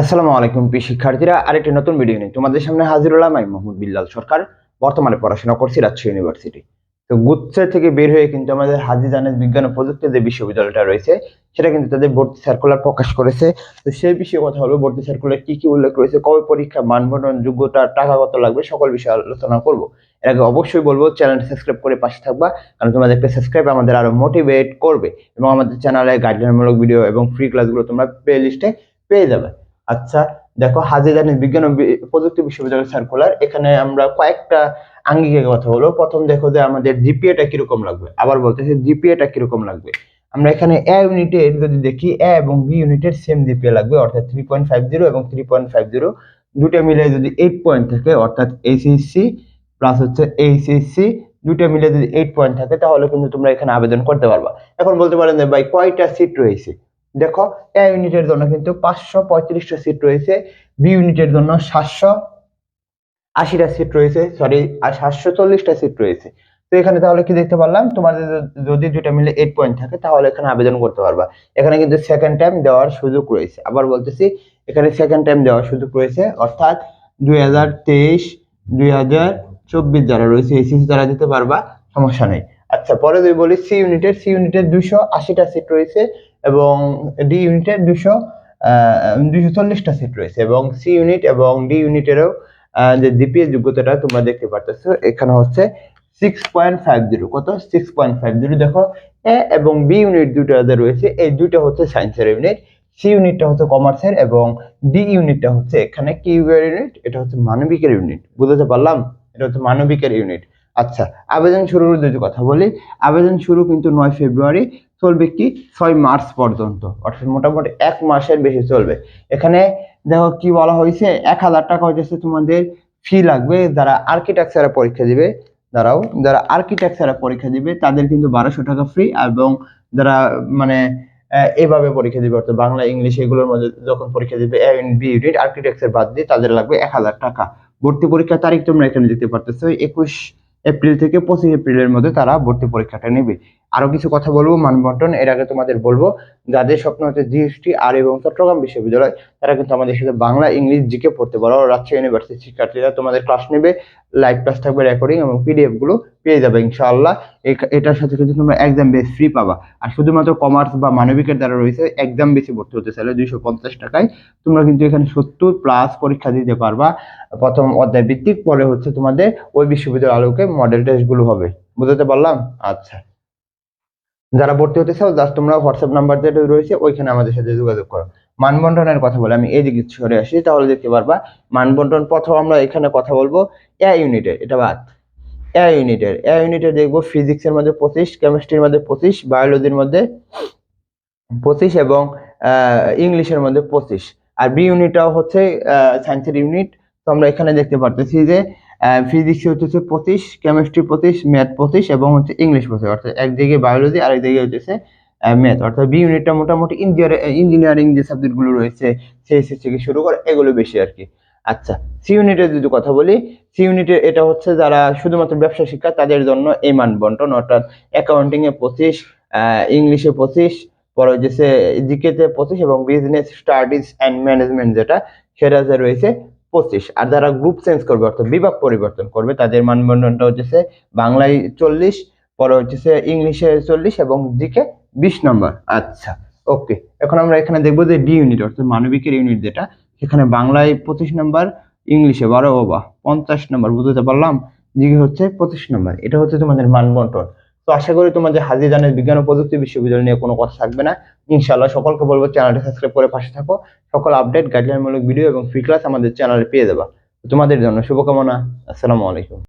আসসালামু আলাইকুম, প্রিয় শিক্ষার্থীরা। আরেকটি নতুন ভিডিও নিয়ে তোমাদের সামনে হাজির হলাম আমি মোহাম্মদ বিল্লাল সরকার। বর্তমানে পড়াশোনা করছি রাজশাহী ইউনিভার্সিটি তো গুচ্ছে থেকে বের হয়ে কিন্তু আমাদের হাজি জানেদ বিজ্ঞান ও প্রযুক্তি যে বিশ্ববিদ্যালয়টা রয়েছে, সেটা কিন্তু তাদের ভর্তি সার্কুলার প্রকাশ করেছে। তো সেই বিষয়ে কথা হলো ভর্তি সার্কুলার কি কি উল্লেখ রয়েছে, কবে পরীক্ষা, মানবন্ধন, যোগ্যতা, টাকা কত লাগবে, সকল বিষয়ে আলোচনা করব। এর আগে অবশ্যই বলব, চ্যানেলটি সাবস্ক্রাইব করে পাশে থাকবা, কারণ তোমাদের একটা সাবস্ক্রাইব আমাদের আরও মোটিভেট করবে। এবং আমাদের চ্যানেলে গাইডলাইনমূলক ভিডিও এবং ফ্রি ক্লাসগুলো তোমরা প্লে লিস্টে পেয়ে যাবে। আচ্ছা দেখো হাজিদানিস বিজ্ঞান ও প্রযুক্তি বিশ্ববিদ্যালয় সার্কুলার এখানে আমরা কয়েকটা আঙ্গিকের কথা বলব। প্রথম দেখো যে আমাদের জিপিএটা কীরকম লাগবে? আবার বলতেছি জিপিএটা কীরকম লাগবে? আমরা এখানে এ ইউনিটের যদি দেখি এ এবং বি ইউনিটের সেম জিপিএ লাগবে, অর্থাৎ থ্রি পয়েন্ট ফাইভ জিরো এবং থ্রি পয়েন্ট ফাইভ জিরো দুটো মিলে যদি এইট পয়েন্ট থাকে, অর্থাৎ এইচএসসি প্লাস হচ্ছে এইচএসসি দুটো মিলে যদি এইট পয়েন্ট থাকে, তাহলে কিন্তু তোমরা এখানে আবেদন করতে পারবা। এখন বলতে পারেন যে, ভাই, কয়টা সিট রয়েছে? দেখো এ ইউনিটের জন্য কিন্তু পাঁচশো পঁয়ত্রিশটা সিট রয়েছে বি ইউনিটের জন্য সাতশো আশিটা সিট রয়েছে সরি আর সাতশো চল্লিশটা সিট রয়েছে। তো এখানে তাহলে কি দেখতে পারলাম? তোমাদের যদি দুইটা মিলে এইট পয়েন্ট থাকে, তাহলে এখানে আবেদন করতে পারবা। এখানে কিন্তু সেকেন্ড টাইম দেওয়ার সুযোগ রয়েছে। আবার বলতেছি, এখানে সেকেন্ড টাইম দেওয়ার সুযোগ রয়েছে, অর্থাৎ দুই হাজার তেইশ, দুই হাজার চব্বিশ যারা রয়েছে এসিসি তারা দিতে পারবা, সমস্যা নেই। আচ্ছা পরে যদি বলি সি ইউনিটের সি ইউনিটের দুশো আশিটা সিট রয়েছে এবং ডি ইউনিটের দুশো দুশো চল্লিশটা সিট রয়েছে এবং সি ইউনিট এবং ডি ইউনিটেরও যে ডিপিএস যোগ্যতাটা তোমরা দেখতে পারতেছো, এখানে হচ্ছে সিক্স পয়েন্ট ফাইভ জিরো কত? সিক্স পয়েন্ট ফাইভ জিরো দেখো এ এবং বি ইউনিট দুটো রয়েছে, এই দুটো হচ্ছে সায়েন্সের ইউনিট সি ইউনিটটা হচ্ছে কমার্সের এবং ডি ইউনিটটা হচ্ছে এখানে কি ইউনিট এটা হচ্ছে মানবিকের ইউনিট বুঝতে পারলাম? এটা হচ্ছে মানবিকের ইউনিট আচ্ছা আবেদন শুরুর যদি কথা বলি। আবেদন শুরু কিন্তু নয় ফেব্রুয়ারি। চলবে কি? ছয় মার্চ পর্যন্ত। অর্থাৎ মোটামুটি এক মাসের বেশি চলবে। এখানে দেখো কি বলা হয়েছে? এক হাজার টাকা হইতেছে তোমাদের ফি লাগবে। যারা আর্কিটেকচারে পরীক্ষা দিবে, দাঁড়াও, যারা আর্কিটেকচারে পরীক্ষা দিবে, তাদের কিন্তু বারোশো টাকা ফ্রি এবং যারা মানে এভাবে পরীক্ষা দিবে, অর্থাৎ বাংলা, ইংলিশ এগুলোর মধ্যে যখন পরীক্ষা দিবে এ বি ইউনিট আর্কিটেকচার বাদ দিয়ে তাদের লাগবে এক হাজার টাকা। ভর্তি পরীক্ষার তারিখ তোমরা এখানে দিতে পারতেছো। একুশ এপ্রিল থেকে পঁচিশ এপ্রিলের মধ্যে তারা ভর্তি পরীক্ষাটা নেবে। আরও কিছু কথা বলব মানবন্টন এর আগে তোমাদের বলব, যাদের স্বপ্ন হচ্ছে জিএসটি আর এবং চট্টগ্রাম বিশ্ববিদ্যালয়, তারা কিন্তু আমাদের সাথে বাংলা, ইংলিশ জিকে পড়তে পারো। রাজশাহী ইউনিভার্সিটির শিক্ষার্থীরা, তোমাদের ক্লাস নেবে লাইভ ক্লাস থাকবে রেকর্ডিং এবং পিডিএফগুলো পেয়ে যাবে ইনশাআল্লাহ। এটার সাথে কিন্তু তোমরা এক্সাম বেস ফ্রি পাবা। আর শুধুমাত্র কমার্স বা মানবিকের দ্বারা রয়েছে এক্সাম বেশি ভর্তি হতে চাইলে দুইশো পঞ্চাশ টাকায় তোমরা কিন্তু এখানে সত্তর প্লাস পরীক্ষা দিতে পারবা। প্রথম অধ্যায় ভিত্তিক, পরে হচ্ছে তোমাদের ওই বিশ্ববিদ্যালয় আলোকে মডেল টেস্টগুলো হবে। বুঝতে পারলাম? আচ্ছা। যারা ভর্তি হতে চাও জাস্ট তোমরা হোয়াটসঅ্যাপ নাম্বার যেটা রয়েছে, ওইখানে আমাদের সাথে যোগাযোগ করো। মানবন্টনের কথা বলে আমি এইদিকে সরে আসি, তাহলে দেখতে পারবা মানবন্টন প্রথম আমরা এখানে কথা বলব এ ইউনিটের এটা বাদ। এ ইউনিটের এ ইউনিটে দেখব ফিজিক্সের মধ্যে পঁচিশ কেমিস্ট্রির মধ্যে পঁচিশ বায়োলজির মধ্যে পঁচিশ এবং ইংলিশের মধ্যে পঁচিশ। আর বি ইউনিটটাও হচ্ছে সায়েন্সের ইউনিট তো আমরা এখানে দেখতে পারতেছি যে ফিজিক্স হচ্ছে পঁচিশ কেমিস্ট্রি পঁচিশ ম্যাথ পঁচিশ এবং হচ্ছে ইংলিশ পঁচিশ। অর্থাৎ একদিকে বায়োলজি আর একদিকে হচ্ছে ম্যাথ অর্থাৎ বি ইউনিটটা মোটামুটি ইঞ্জিনিয়ারিং যে সাবজেক্টগুলো রয়েছে সেই থেকে শুরু করে এগুলো বেশি আর কি। আচ্ছা সি ইউনিটের যদি কথা বলি সি ইউনিটের এটা হচ্ছে যারা শুধুমাত্র ব্যবসা শিক্ষা, তাদের জন্য এই মান বন্টন। অর্থাৎ অ্যাকাউন্টিং এ পঁচিশ ইংলিশে পঁচিশ, পরে হচ্ছে জিকেতে পঁচিশ এবং বিজনেস স্টাডিজ অ্যান্ড ম্যানেজমেন্ট যেটা সেটা যে রয়েছে পঁচিশ, আর যারা গ্রুপ চেঞ্জ করবে, অর্থাৎ বিভাগ পরিবর্তন করবে, তাদের মানবন্ধনটা হচ্ছে বাংলায় চল্লিশ, পরে হচ্ছে ইংলিশে চল্লিশ এবং জিকে বিশ নম্বর। আচ্ছা ওকে, এখন আমরা এখানে দেখব যে ডি ইউনিট অর্থাৎ মানবিকের ইউনিট যেটা, সেখানে বাংলায় পঁচিশ নম্বর, ইংলিশে বারো বা পঞ্চাশ নম্বর, বুঝতে পারলাম, জিকে হচ্ছে পঁচিশ নম্বর, এটা হচ্ছে তোমাদের মানবন্টন। তো আশা করি তোমাদের হাজির জানের বিজ্ঞান ও প্রযুক্তি বিশ্ববিদ্যালয় নিয়ে কোনো কথা থাকবে না। ইনশাআল্লাহ সকলকে বলব চ্যানেলটি সাবস্ক্রাইব করে পাশে থাকো। সকল আপডেট গাইডলাইনমূলক ভিডিও এবং ফ্রি ক্লাস আমাদের চ্যানেলে পেয়ে যাবা। তোমাদের জন্য শুভকামনা। আসসালামু আলাইকুম।